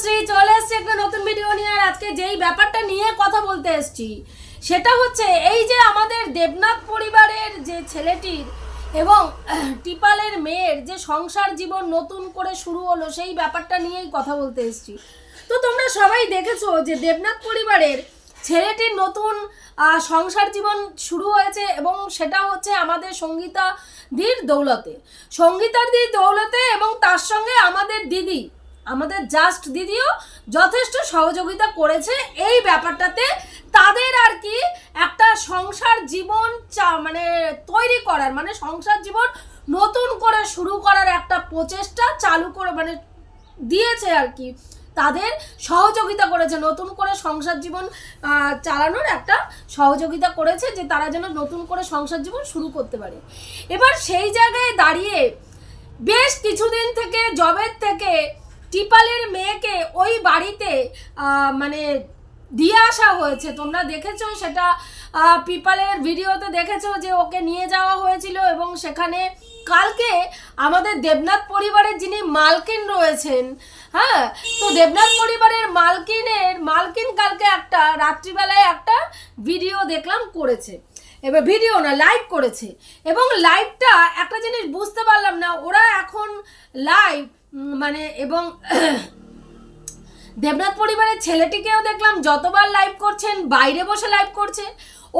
তনুশ্রী চলে এসছে একটা নতুন ভিডিও নিয়ে, আর আজকে যেই ব্যাপারটা নিয়ে কথা বলতে এসছি, সেটা হচ্ছে এই যে আমাদের দেবনাথ পরিবারের যে ছেলেটির এবং টিপালের মেয়ের যে সংসার জীবন নতুন করে শুরু হলো, সেই ব্যাপারটা নিয়েই কথা বলতে এসছি। তো তোমরা সবাই দেখেছ যে দেবনাথ পরিবারের ছেলেটির নতুন সংসার জীবন শুরু হয়েছে এবং সেটা হচ্ছে আমাদের সঙ্গীতা দৌলতে। সঙ্গীতার দির দৌলতে এবং তার সঙ্গে আমাদের দিদি আমাদের জাস্ট দিদিও যথেষ্ট সহযোগিতা করেছে এই ব্যাপারটাতে। তাদের আর কি একটা সংসার জীবন চা- মানে তৈরি করার মানে সংসার জীবন নতুন করে শুরু করার একটা প্রচেষ্টা চালু করে মানে দিয়েছে আর কি। তাদের সহযোগিতা করেছে, নতুন করে সংসার জীবন চালানোর একটা সহযোগিতা করেছে যে তারা যেন নতুন করে সংসার জীবন শুরু করতে পারে। এবার সেই জায়গায় দাঁড়িয়ে বেশ কিছুদিন থেকে জবের থেকে টিপালের মেয়েকে ওই বাড়িতে মানে দিয়ে আসা হয়েছে। তোমরা দেখেছ সেটা পিপালের ভিডিওতে দেখেছ যে ওকে নিয়ে যাওয়া হয়েছিল এবং সেখানে কালকে আমাদের দেবনাথ পরিবারের যিনি মালকিন রয়েছেন হ্যাঁ? তো দেবনাথ পরিবারের মালকিনের, মালকিন কালকে একটা, রাত্রিবেলায় একটা ভিডিও দেখলাম করেছে। এবার ভিডিও না, লাইভ করেছে। এবং লাইভটা একটা জিনিস বুঝতে পারলাম না, ওরা এখন লাইভ মানে এবং দেবনাথ পরিবারের ছেলেটিকেও দেখলাম যতবার লাইভ করছেন বাইরে বসে লাইভ করছে।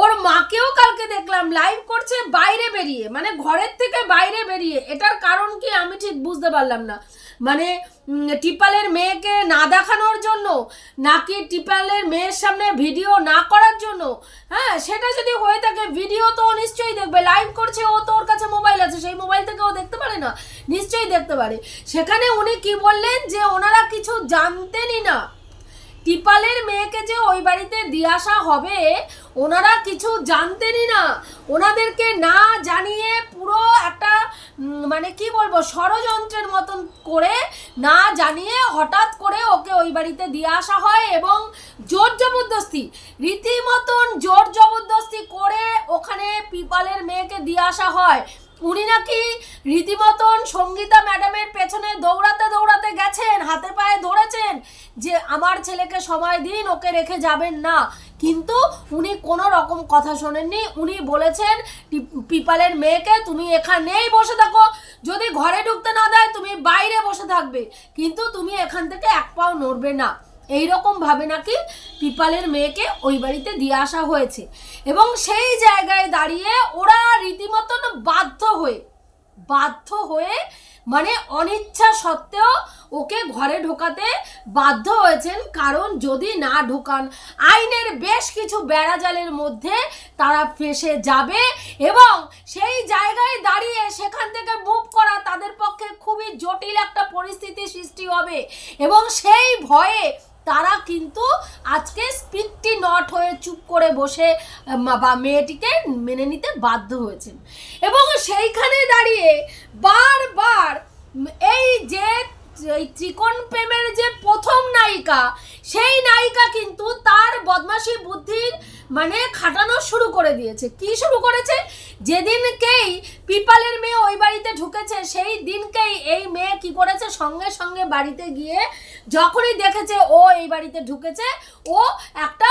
ওর মাকেও কালকে দেখলাম লাইভ করছে বাইরে বেরিয়ে মানে ঘরের থেকে বাইরে বেরিয়ে। এটার কারণ কি আমি ঠিক বুঝতে পারলাম না। মানে টিপালের মেয়েকে না দেখানোর জন্য, নাকি টিপালের মেয়ের সামনে ভিডিও না করার জন্য? হ্যাঁ সেটা যদি হয়ে থাকে ভিডিও তো নিশ্চয়ই দেখবে। লাইভ করছে ও তো ওর কাছে মোবাইল আছে, সেই মোবাইল থেকে ও দেখতে পারে না। নিশ্চয়ই দেখতে পারে। সেখানে উনি কি বললেন যে, ওনারা কিছু জানতেনই না। টিপালের মেয়েকে যে ওই বাড়িতে দিয়ে আসা হবে, ওনারা কিছু জানতেনই না। ওনাদেরকে না জানিয়ে পুরো একটা মানে কি বলব, ষড়যন্ত্রের মতন করে না জানিয়ে হঠাৎ করে ওকে ওই বাড়িতে দিয়ে আসা হয় এবং জোর জবরদস্তি, রীতিমতন জোর জবরদস্তি করে ওখানে পিপালের মেয়েকে দিয়ে আসা হয়। উনি নাকি রীতিমতন সঙ্গীতা ম্যাডামের পেছনে দৌড়াতে দৌড়াতে গেছেন, হাতে পায়ে ধরেছেন যে আমার ছেলেকে সময় দিন, ওকে রেখে যাবেন না। কিন্তু উনি কোনো রকম কথা শোনেননি। উনি বলেছেন পিপালের মেয়েকে তুমি এখানেই বসে থাকো। যদি ঘরে ঢুকতে না দেয়, তুমি বাইরে বসে থাকবে। কিন্তু তুমি এখান থেকে এক পাও নড়বে না। এই ভাবে নাকি পিপালের মেয়েকে ওই বাড়িতে দিয়ে আসা হয়েছে। এবং সেই জায়গায় দাঁড়িয়ে ওরা রীতিমতন বাধ্য হয়ে বাধ্য হয়ে মানে অনিচ্ছা সত্ত্বেও ওকে ঘরে ঢোকাতে বাধ্য হয়েছেন। কারণ যদি না ঢোকান, আইনের বেশ কিছু বেড়াজালের মধ্যে তারা ফেসে যাবে এবং সেই জায়গায় দাঁড়িয়ে সেখান থেকে মুভ করা তাদের পক্ষে খুবই জটিল একটা পরিস্থিতি সৃষ্টি হবে। এবং সেই ভয়ে তারা কিন্তু আজকে স্পিডটি নট হয়ে চুপ করে বসে বা মেয়েটিকে মেনে নিতে বাধ্য হয়েছেন এবং সেইখানে দাঁড়িয়ে বারবার এই যে, এই ত্রিকোণ প্রেমের যে প্রথম নায়িকা, সেই নায়িকা কিন্তু তার বদমাশি বুদ্ধির মানে খাটানো শুরু করে দিয়েছে। কি শুরু করেছে? যেদিনকেই পিপালের মেয়ে ওই বাড়িতে ঢুকেছে, সেই দিনকেই এই মেয়ে কি করেছে? সঙ্গে সঙ্গে বাড়িতে গিয়ে যখনই দেখেছে ও এই বাড়িতে ঢুকেছে, ও একটা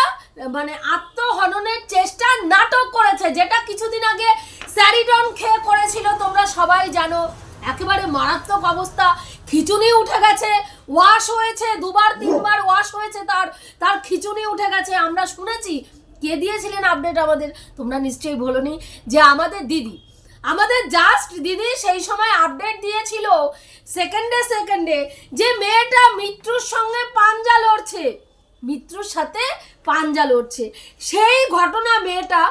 মানে আত্মহননের চেষ্টা নাটক করেছে, যেটা কিছুদিন আগে স্যারিডন খেয়ে করেছিল, তোমরা সবাই জানো। একেবারে মারাত্মক অবস্থা। খিচুনি উঠে গেছে, ওয়াশ হয়েছে, দুবার, তিনবার ওয়াশ হয়েছে তার তার খিচুনি উঠে গেছে। আমরা শুনেছি, কে দিয়েছিলেন আপডেট আমাদের? তোমরা নিশ্চয়ই বলনি যে আমাদের দিদি। আমাদের জাস্ট দিদি সেই সময় আপডেট দিয়েছিল সেকেন্ডে সেকেন্ডে যে মেয়েটা মৃত্যুর সঙ্গে পাঞ্জা লড়ছে মৃত্যুর সাথে পাঞ্জা লড়ছে। সেই ঘটনা মেয়েটা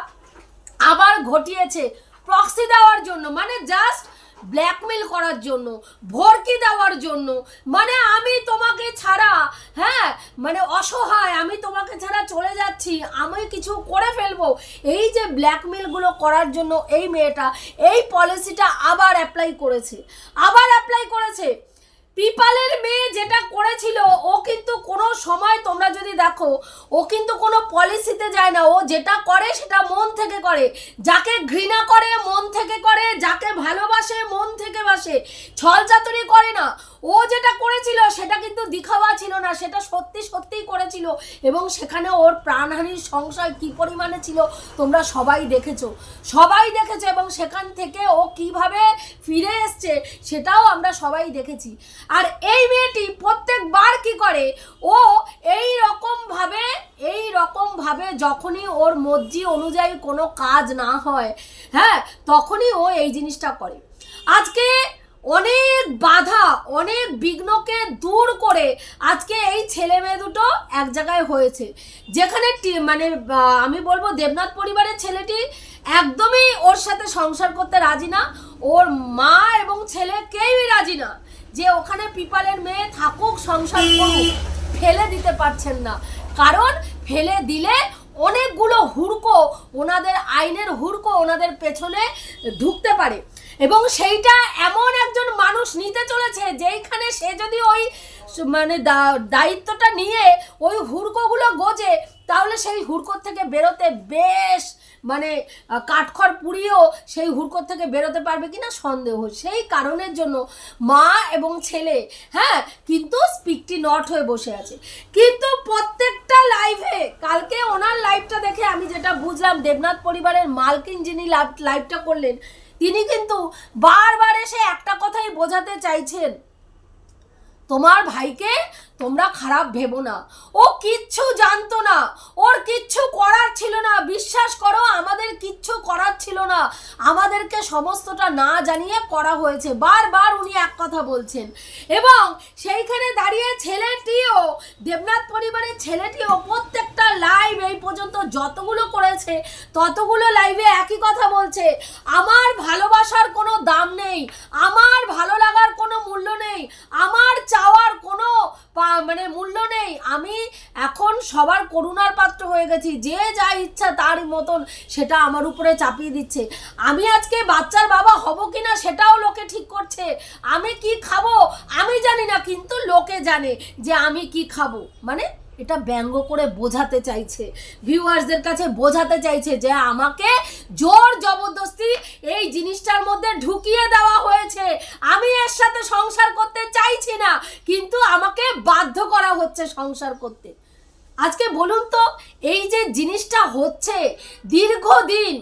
আবার ঘটিয়েছে প্রক্সি দেওয়ার জন্য মানে জাস্ট ব্ল্যাকমেল করার জন্য, ভরকি দেওয়ার জন্য। মানে আমি তোমাকে ছাড়া হ্যাঁ মানে অসহায়, আমি তোমাকে ছাড়া চলে যাচ্ছি, আমি কিছু করে ফেলব। এই যে ব্ল্যাকমেলগুলো করার জন্য এই মেয়েটা, এই পলিসিটা আবার অ্যাপ্লাই করেছে। আবার অ্যাপ্লাই করেছে। পিপালের মেয়ে যেটা করেছিল, ও কিন্তু কোনো সময় তোমরা যদি দেখো, ও কিন্তু কোনো পলিসিতে যায় না। ও যেটা করে সেটা মন থেকে করে। যাকে ঘৃণা করে, মন থেকে করে। যাকে ভালোবাসে, মন থেকে বাসে। ছল চাতুরি করে না। ও যেটা করেছিল, সেটা কিন্তু দিখাওয়া ছিল না। সেটা সত্যি সত্যিই করেছিল। এবং সেখানে ওর প্রাণহানির সংশয় কি পরিমাণে ছিল, তোমরা সবাই দেখেছ। সবাই দেখেছ এবং সেখান থেকে ও কীভাবে ফিরে এসছে, সেটাও আমরা সবাই দেখেছি। আর এই মেয়েটি প্রত্যেকবার কি করে? ও এই রকম ভাবে, এই রকম ভাবে যখনই ওর মর্জি অনুযায়ী কোনো কাজ না হয় হ্যাঁ তখনই ও এই জিনিসটা করে। আজকে অনেক বাধা, অনেক বিঘ্নকে দূর করে আজকে এই ছেলে মেয়ে দুটো এক জায়গায় হয়েছে। যেখানে মানে আমি বলব দেবনাথ পরিবারের ছেলেটি একদমই ওর সাথে সংসার করতে রাজি না, ওর মা এবং ছেলে কেউই রাজি না। যে ওখানে পিপালের মেয়ে থাকুক, সংসার করুক, ফেলে দিতে পারছেন না। কারণ ফেলে দিলে অনেকগুলো হুড়কো ওনাদের আইনের হুড়কো ওনাদের পেছনে ঢুকতে পারে। এবং সেইটা এমন একজন মানুষ নিতে চলেছে, যেইখানে সে যদি ওই মানে দায়িত্বটা নিয়ে ওই হুড়কোগুলো গোজে, তাহলে সেই হুড়কোর থেকে বেরোতে বেশ মানে কাঠখড় পুড়িয়েও সেই হুড়কোর থেকে বেরোতে পারবে কিনা সন্দেহ। সেই কারণের জন্য মা এবং ছেলে হ্যাঁ কিন্তু স্পিকটি নট হয়ে বসে আছে। কিন্তু প্রত্যেকটা লাইভে কালকে ওনার লাইভটা দেখে আমি যেটা বুঝলাম, দেবনাথ পরিবারের মালকিন যিনি লাইভ- লাইভটা করলেন, তিনি কিন্তু বারবার এসে একটা কথাই বোঝাতে চাইছেন। তোমার ভাইকে তোমরা খারাপ ভেবো না। ও কিচ্ছু জানতো না। ওর কিচ্ছু করার ছিল না। বিশ্বাস করো, আমাদের কিচ্ছু করার ছিল না। আমাদেরকে সমস্তটা না জানিয়ে করা হয়েছে। বারবার উনি এক কথা বলছেন। এবং সেইখানে দাঁড়িয়ে ছেলেটিও, দেবনাথ পরিবারের ছেলেটিও প্রত্যেকটা লাইভ এই পর্যন্ত যতগুলো করেছে, ততগুলো লাইভে একই কথা বলছে। আমার ভালোবাসার কোনো দাম নেই। আমার ভালো লাগার কোনো মূল্য নেই আমার চাওয়ার কোনো পা- মানে মূল্য নেই আমি এখন সবার করুণার পাত্র হয়ে গেছি, যে যা ইচ্ছা তার মতন সেটা আমার উপরে চাপিয়ে দিচ্ছে। আমি আজকে বাচ্চার বাবা হব কিনা সেটাও লোকে ঠিক করছে। আমি কি খাব? আমি জানি না, কিন্তু লোকে জানে যে আমি কি খাব। মানে এটা ব্যঙ্গ করে বোঝাতে চাইছে। ভিউয়ার্সদের কাছে বোঝাতে চাইছে যে আমাকে জোর জবরদস্তি এই জিনিসটার মধ্যে ঢুকিয়ে দেওয়া হয়েছে। আমি এর সাথে সংসার করতে চাইছি না, কিন্তু আমাকে বাধ্য করা হচ্ছে সংসার করতে। আজকে বলুন তো, এই যে জিনিসটা হচ্ছে, দীর্ঘদিন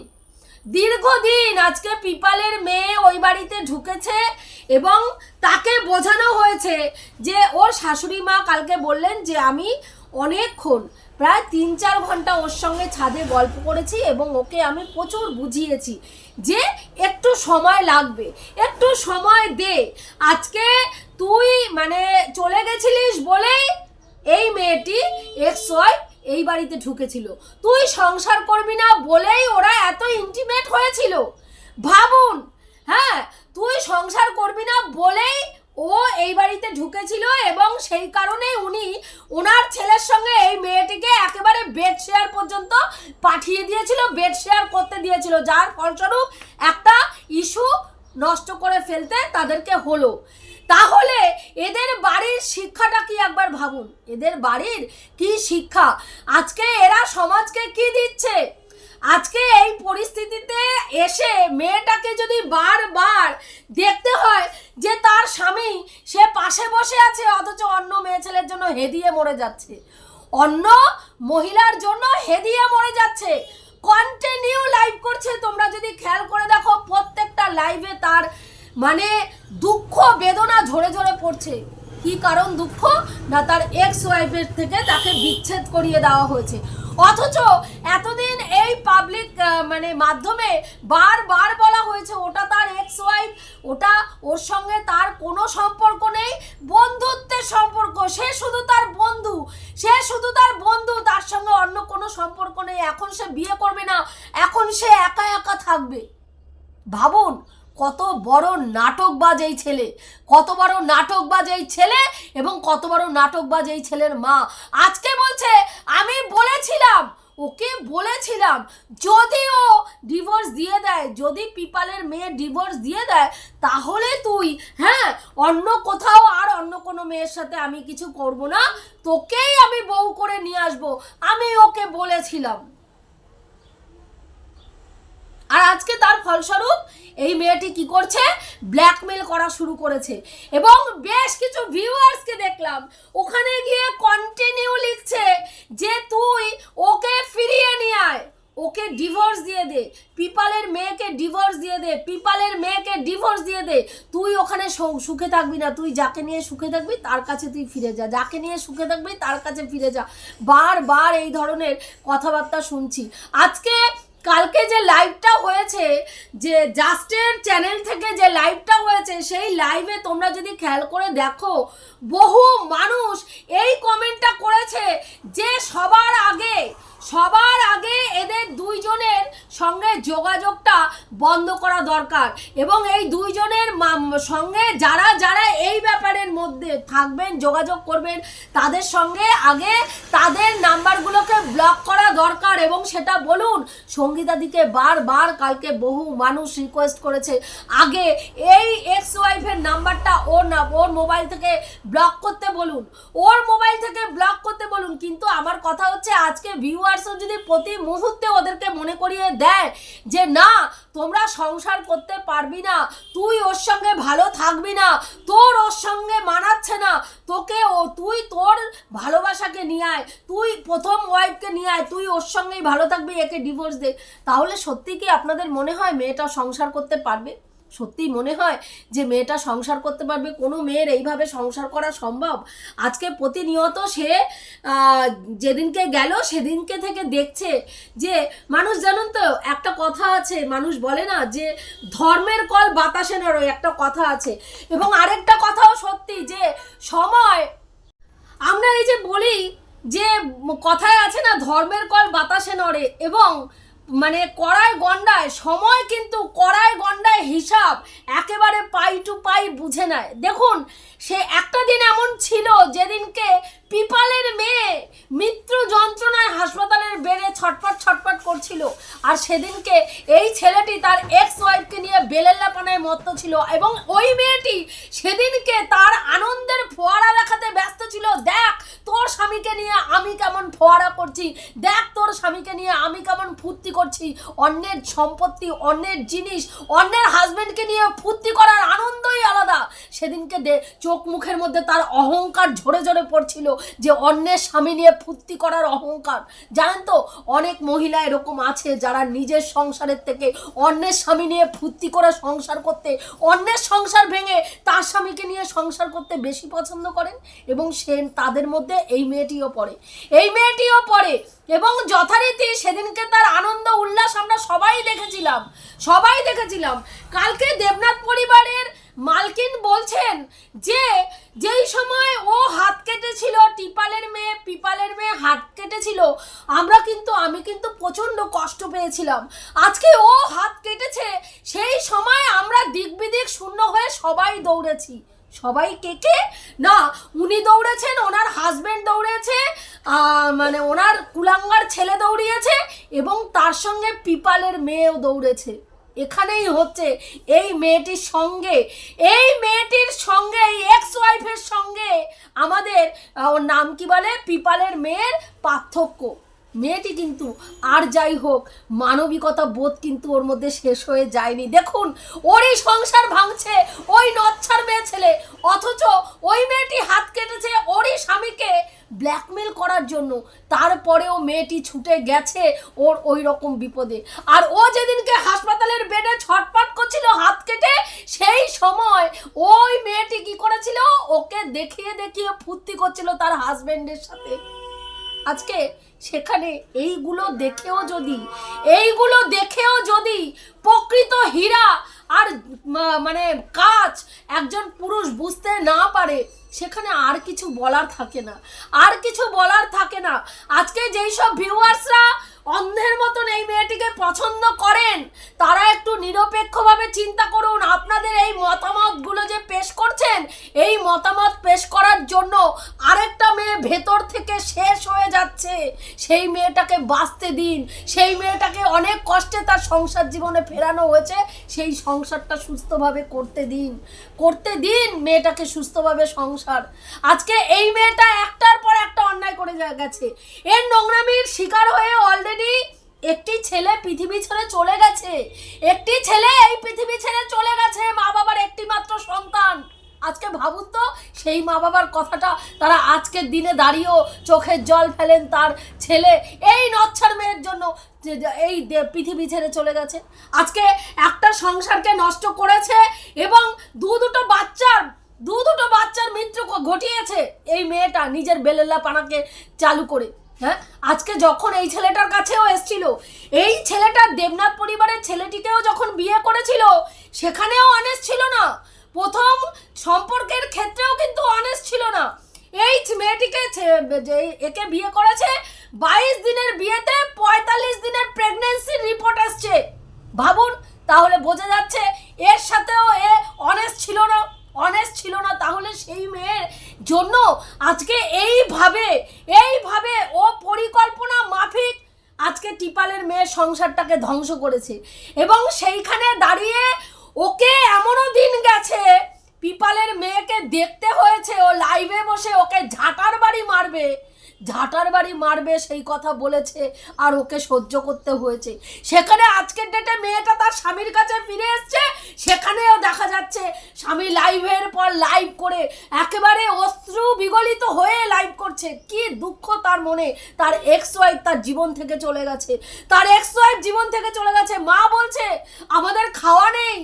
দীর্ঘদিন আজকে পিপালের মেয়ে ওই বাড়িতে ঢুকেছে এবং তাকে বোঝানো হয়েছে যে ওর শাশুড়ি মা কালকে বললেন যে আমি অনেকক্ষণ, প্রায় তিন চার ঘণ্টা ওর সঙ্গে ছাদে গল্প করেছি এবং ওকে আমি প্রচুর বুঝিয়েছি যে একটু সময় লাগবে, একটু সময় দে। আজকে তুই মানে চলে গেছিলিস বলেই এই মেয়েটি এক্স ওয়াই এই বাড়িতে ঢুকেছিল। তুই সংসার করবি না বলেই ওরা এত ইন্টিমেট হয়েছিল। ভাবুন হ্যাঁ তুই সংসার করবি না বলেই ও এই বাড়িতে ঢুকেছিল এবং সেই কারণে উনি ওনার ছেলের সঙ্গে এই মেয়েটিকে একেবারে বেড শেয়ার পর্যন্ত পাঠিয়ে দিয়েছিল বেড শেয়ার করতে দিয়েছিল। যার ফলস্বরূপ একটা ইস্যু নষ্ট করে ফেলতে তাদেরকে হলো। তাহলে এদের বাড়ির শিক্ষাটা কি একবার ভাবুন? এদের বাড়ির কি শিক্ষা? আজকে এরা সমাজকে কি দিচ্ছে? আজকে এই পরিস্থিতিতে এসে মেয়েটাকে যদি বারবার দেখতে হয় যে তার স্বামী সে পাশে বসে আছে, অথচ অন্য মেয়ে ছেলের জন্য হেদিয়ে মরে যাচ্ছে, অন্য মহিলার জন্য হেদিয়ে মরে যাচ্ছে কন্টিনিউ লাইভ করছে। তোমরা যদি খেয়াল করে দেখো, প্রত্যেকটা লাইভে তার মানে দুঃখ, বেদনা ঝরে ঝরে পড়ছে। কি কারণ দুঃখ? না, তার এক্স ওয়াইফের থেকে তাকে বিচ্ছেদ করিয়ে দেওয়া হয়েছে। অথচ এতদিন এই পাবলিক মানে মাধ্যমে বারবার বলা হয়েছে, ওটা তার এক্স ওয়াইফ ওটা ওর সঙ্গে তার কোনো সম্পর্ক নেই। বন্ধুত্বের সম্পর্ক, সে শুধু তার বন্ধু, সে শুধু তার বন্ধু, তার সঙ্গে অন্য কোনো সম্পর্ক নেই। এখন সে বিয়ে করবে না, এখন সে একা একা থাকবে। ভাবুন কত বড় নাটকবাজ এই ছেলে, কত বড় নাটকবাজ এই ছেলে এবং কত বড় নাটকবাজ এই ছেলের মা। আজকে বলছে, আমি বলেছিলাম, ওকে বলেছিলাম, যদি ও ডিভোর্স দিয়ে দেয়, যদি পিপালের মেয়ে ডিভোর্স দিয়ে দেয়, তাহলে তুই হ্যাঁ অন্য কোথাও আর অন্য কোনো মেয়ের সাথে আমি কিছু করব না, তোকেই আমি বউ করে নিয়ে আসব। আমি ওকে বলেছিলাম। আর আজকে তার ফলস্বরূপ এই মেয়েটি কি করছে? ব্ল্যাকমেল করা শুরু করেছে। এবং বেশ কিছু ভিউয়ার্সকে দেখলাম। ওখানে গিয়ে কন্টিনিউ লিখছে যে তুই ওকে ফিরিয়ে নিয়ে আয়। ওকে ডিভোর্স দিয়ে দে। পিপালের মেয়েকে ডিভোর্স দিয়ে দে। পিপালের মেয়েকে ডিভোর্স দিয়ে দে। তুই ওখানে সুখে থাকবি না। তুই যাকে নিয়ে সুখে থাকবি, তার কাছে তুই ফিরে যা। যাকে নিয়ে সুখে থাকবি, তার কাছে ফিরে যা। বারবার এই ধরনের কথাবার্তা শুনছি। আজকে কালকে যে লাইভটা হয়েছে, যে জাস্টের চ্যানেল থেকে যে লাইভটা হয়েছে, সেই লাইভে তোমরা যদি খেয়াল করে দেখো, বহু মানুষ এই কমেন্টটা করেছে যে সবার আগে সবার আগে এদের দুইজনের সঙ্গে যোগাযোগটা বন্ধ করা দরকার এবং এই দুইজনের সঙ্গে যারা যারা এই ব্যাপারের মধ্যে থাকবেন, যোগাযোগ করবেন, তাদের সঙ্গে আগে তাদের নাম্বারগুলোকে ব্লক করা দরকার এবং সেটা বলুন সঙ্গীতাদিকে বারবার কালকে বহু মানুষ রিকোয়েস্ট করেছে। আগে এই এক্স ওয়াইফের নাম্বারটা ওর না, ওর মোবাইল থেকে ব্লক করতে বলুন। ওর মোবাইল থেকে ব্লক করতে বলুন। কিন্তু আমার কথা হচ্ছে, আজকে ভিউয়ার্সও যদি প্রতি মুহূর্তে ওদেরকে মনে করিয়ে দেয় যে, না, তোমরা সংসার করতে পারবি না, তুই ওর সঙ্গে ভালো থাকবি না, তোর ওর সঙ্গে মানাচ্ছে না, তোকে ও, তুই তোর ভালোবাসাকে নিয়ে আয়, তুই প্রথম ওয়াইফকে নিয়ে আয়, তুই ওর সঙ্গেই ভালো থাকবি, একে ডিভোর্স দে। তাহলে সত্যি কি আপনাদের মনে হয় মেয়েটা সংসার করতে পারবে? সত্যিই মনে হয় যে মেয়েটা সংসার করতে পারবে? কোনো মেয়ের এইভাবে সংসার করা সম্ভব? আজকে প্রতিনিয়ত সে যেদিনকে গেল সেদিনকে থেকে দেখছে যে মানুষ জানেন তো, একটা কথা আছে, মানুষ বলে না যে ধর্মের কল বাতাসে নড়ে, একটা কথা আছে। এবং আরেকটা কথাও সত্যি যে সময়, আমরা এই যে বলি যে কথায় আছে না, ধর্মের কল বাতাসে নড়ে এবং মানে কড়ায় গন্ডায়, সময় কিন্তু কড়ায় গন্ডায় হিসাব একেবারে পাই টু পাই বুঝে নেয়। দেখুন, সে একটা দিন এমন ছিল যেদিনকে পিপালের মেয়ে মৃত্যু যন্ত্রণায় হাসপাতালের বেড়ে ছটপট ছটপট করছিল, আর সেদিনকে এই ছেলেটি তার এক্স ওয়াইফকে নিয়ে বেলেল্লাপানায় মত্ত ছিল এবং ওই মেয়েটি সেদিনকে তার আনন্দের ফোয়ারা দেখাতে ব্যস্ত ছিল। দেখ তোর স্বামীকে নিয়ে আমি কেমন ফোয়ারা করছি? দেখ তোর স্বামীকে নিয়ে আমি কেমন ফুর্তি করছি। অন্যের সম্পত্তি, অন্যের জিনিস, অন্যের হাজবেন্ডকে নিয়ে ফুর্তি করার আনন্দই আলাদা। সেদিনকে দে, চোখ মুখের মধ্যে তার অহংকার ঝরে ঝরে পড়ছিল যে অন্যের স্বামী নিয়ে ফুর্তি করার অহংকার। জানেন তো, অনেক মহিলা এরকম আছে যারা নিজের সংসারের থেকে অন্যের স্বামী নিয়ে ফুর্তি করে সংসার করতে, অন্যের সংসার ভেঙে তার স্বামীকে নিয়ে সংসার করতে বেশি পছন্দ করেন এবং সে তাদের মধ্যে এই মেয়েটিও পড়ে। এই মেয়েটিও পড়ে এবং যথারীতি সেদিনকে তার আনন্দ, উল্লাস আমরা সবাই দেখেছিলাম সবাই দেখেছিলাম। কালকে দেবনাথ পরিবারের মালকিন বলছেন যে, যেই সময় ও হাত কেটেছিল, টিপালের মেয়ে, পিপালের মেয়ে হাত কেটেছিল, আমরা কিন্তু, আমি কিন্তু প্রচণ্ড কষ্ট পেয়েছিলাম। আজকে ও হাত কেটেছে, সেই সময় আমরা দিক বিদিক শূন্য হয়ে সবাই দৌড়েছি। সবাই কে কে? না, উনি দৌড়েছেন, ওনার হাজবেন্ড দৌড়েছে মানে ওনার কুলাঙ্গার ছেলে দৌড়িয়েছে এবং তার সঙ্গে পিপালের মেয়েও দৌড়েছে। এখানেই হচ্ছে, এই মেয়েটির সঙ্গে, এই মেয়েটির সঙ্গে, এই এক্স ওয়াইফের সঙ্গে আমাদের ওর নাম কি বলে? পিপালের মেয়ের পার্থক্য। মেয়েটি কিন্তু আর যাই হোক, মানবিকতা বোধ কিন্তু ওর মধ্যে শেষ হয়ে যায়নি। দেখুন, ওরই সংসার ভাঙছে, ওই নচ্ছার মেয়ে ছেলে, অথচ ওই মেয়েটি হাত কেটেছে ওরই স্বামীকে ব্ল্যাকমেল করার জন্য। তারপরেও মেয়েটি ছুটে গেছে ওর ওই রকম বিপদে। আর ও যেদিনকে হাসপাতালের বেডে ছটপট করছিল হাত কেটে, সেই সময় ওই মেয়েটি কি করেছিল? ওকে দেখিয়ে দেখিয়ে ফুর্তি করছিল তার হাজবেন্ডের সাথে। আজকে সেখানে এইগুলো দেখেও যদি, এইগুলো দেখেও যদি প্রকৃত হীরা আর মানে কাজ একজন পুরুষ বুঝতে না পারে, সেখানে আর কিছু বলার থাকে না। আর কিছু বলার থাকে না। আজকে যেই সব ভিউয়ার্সরা অন্ধের মতন এই মেয়েটিকে পছন্দ করেন, তারা একটু নিরপেক্ষভাবে চিন্তা করুন, আপনাদের এই মতামতগুলো যে পেশ করছেন মতামত পেশ করার জন্য আরেকটা মেয়ে ভেতর থেকে শেষ হয়ে যাচ্ছে। সেই মেয়েটাকে বাঁচতে দিন। সেই মেয়েটাকে অনেক কষ্টে তার সংসার জীবনে ফেরানো হয়েছে। সেই সংসারটা সুস্থভাবে করতে দিন। করতে দিন মেয়েটাকে সুস্থভাবে সংসার। আজকে এই মেয়েটা একটার পর একটা অন্যায় করে গেছে। এর নোংরামির শিকার হয়ে অলরেডি একটি ছেলে পৃথিবী ছেড়ে চলে গেছে। একটি ছেলে এই পৃথিবী ছেড়ে চলে গেছে। মা বাবার একটি মাত্র সন্তান। আজকে ভাবুন তো, সেই মা বাবার কথাটা তারা আজকের দিনে দাঁড়িয়েও চোখের জল ফেলেন তার ছেলে। এই নচ্ছার মেয়ের জন্য এই পৃথিবী ছেড়ে চলে গেছে। আজকে একটা সংসারকে নষ্ট করেছে এবং দু দুটো বাচ্চার, দু দুটো বাচ্চার মৃত্যু ঘটিয়েছে এই মেয়েটা নিজের বেলেল্লা পানাকে চালু করে। হ্যাঁ? আজকে যখন এই ছেলেটার কাছেও এসছিল, এই ছেলেটার দেবনাথ পরিবারের ছেলেটিকেও যখন বিয়ে করেছিল, সেখানেও অনেস্ট ছিল না। প্রথম সম্পর্কের ক্ষেত্রেও কিন্তু অনেস্ট ছিল না। এই মেয়েটিকে একে বিয়ে করেছে, বাইশ দিনের বিয়েতে পঁয়তাল্লিশ দিনের প্রেগনেন্সির রিপোর্ট আসছে ভাবুন, তাহলে বোঝা যাচ্ছে এর সাথেও এ অনেস্ট ছিল না। অনেস্ট ছিল না, তাহলে সেই মেয়ের জন্য আজকে এইভাবে এইভাবে ও পরিকল্পনা মাফিক আজকে টিপালের মেয়ের সংসারটাকে ধ্বংস করেছে। এবং সেইখানে দাঁড়িয়ে ওকে এমনও দিন গেছে, পিপালের মেয়েকে দেখতে হয়েছে, ও লাইভে বসে ওকে ঝাঁটার বাড়ি মারবে। ঝাঁটার বাড়ি মারবে সেই কথা বলেছে আর ওকে সহ্য করতে হয়েছে। সেখানে আজকের ডেটে মেয়েটা তার স্বামীর কাছে ফিরে এসছে, সেখানেও দেখা যাচ্ছে স্বামী লাইভের পর লাইভ করে একেবারে অশ্রু বিগলিত হয়ে লাইভ করছে। কি দুঃখ তার মনে, তার এক্স ওয়াইফ তার জীবন থেকে চলে গেছে। তার এক্স ওয়াইফ জীবন থেকে চলে গেছে। মা বলছে, আমাদের খাওয়া নেই,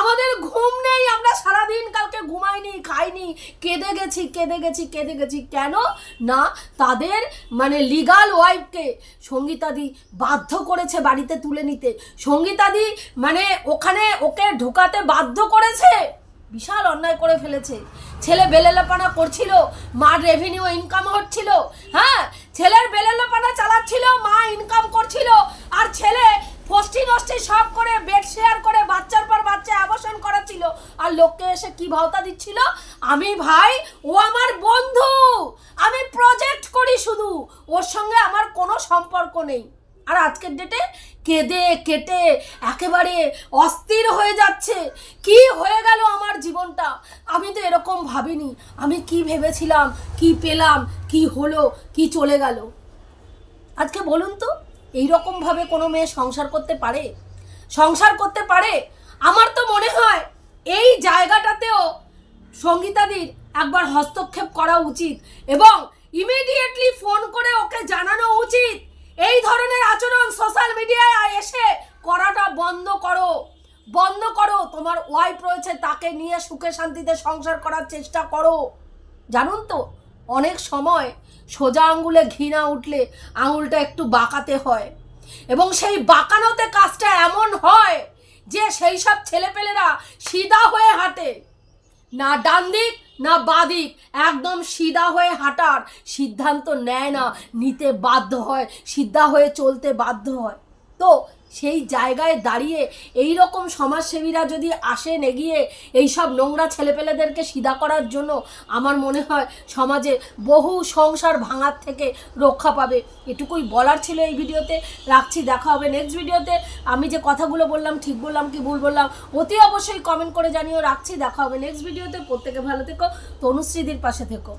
আমাদের ঘুম নেই, আমরা সারাদিন কালকে ঘুমাইনি, খাইনি। কেঁদে গেছি কেঁদে গেছি কেঁদে গেছি। কেন? না, তাদের মানে লিগাল ওয়াইফকে সঙ্গীতাদি বাধ্য করেছে বাড়িতে তুলে নিতে। সঙ্গীতাদি মানে ওখানে ওকে ঢোকাতে বাধ্য করেছে? বিশাল অন্যায় করে ফেলেছে। ছেলে বেলেলাপানা করছিল, মার রেভিনিউ ইনকাম হচ্ছিল হ্যাঁ? ছেলের বেলেলাপানা চালাচ্ছিল, মা ইনকাম করছিল, আর ছেলে ফষ্টি নষ্টি সব করে বেড শেয়ার করে, বাচ্চার পর বাচ্চা অ্যাবর্শন করাচ্ছিল। আর লোককে এসে কি ভাওতা দিচ্ছিল? আমি ভাই, ও আমার বন্ধু। আমি প্রজেক্ট করি শুধু। ওর সঙ্গে আমার কোনো সম্পর্ক নেই। আর আজকের ডেটে কেঁদে, কেটে, একেবারে অস্থির হয়ে যাচ্ছে। কি হয়ে গেল আমার জীবনটা? আমি তো এরকম ভাবিনি। আমি কি ভেবেছিলাম, কি পেলাম, কি হলো, কি চলে গেল? আজকে বলুন তো। এইরকমভাবে কোনো মেয়ে সংসার করতে পারে? সংসার করতে পারে? আমার তো মনে হয় এই জায়গাটাতেও সঙ্গীতাদির একবার হস্তক্ষেপ করা উচিত এবং ইমিডিয়েটলি ফোন করে ওকে জানানো উচিত। এই ধরনের আচরণ সোশ্যাল মিডিয়ায় এসে করাটা বন্ধ করো। বন্ধ করো, তোমার ওয়াইফ রয়েছে, তাকে নিয়ে সুখে শান্তিতে সংসার করার চেষ্টা করো। জানুন তো, অনেক সময় সোজা আঙুলে ঘি না উঠলে আঙুলটা একটু বাঁকাতে হয়। এবং সেই বাঁকানোতে কাজটা এমন হয় যে সেই সব ছেলেপেলেরা সিধা হয়ে হাঁটে। না ডান দিক, না বাদিক একদম সিধা হয়ে হাঁটার সিদ্ধান্ত নেয় না, নিতে বাধ্য হয়, সিধা হয়ে চলতে বাধ্য হয়। তো সেই জায়গায় দাঁড়িয়ে এই রকম সমাজসেবীরা যদি আসেন এগিয়ে এই সব নোংরা ছেলেপেলেদেরকে সিধা করার জন্য আমার মনে হয় সমাজে বহু সংসার ভাঙার থেকে রক্ষা পাবে। এটুকুই বলার ছিল এই ভিডিওতে। রাখছি, দেখা হবে নেক্সট ভিডিওতে। আমি যে কথাগুলো বললাম, ঠিক বললাম কি ভুল বললাম, অতি অবশ্যই কমেন্ট করে জানিও। রাখছি, দেখা হবে নেক্সট ভিডিওতে। প্রত্যেকে ভালো থেকো। তনুশ্রীদির পাশে থেকো।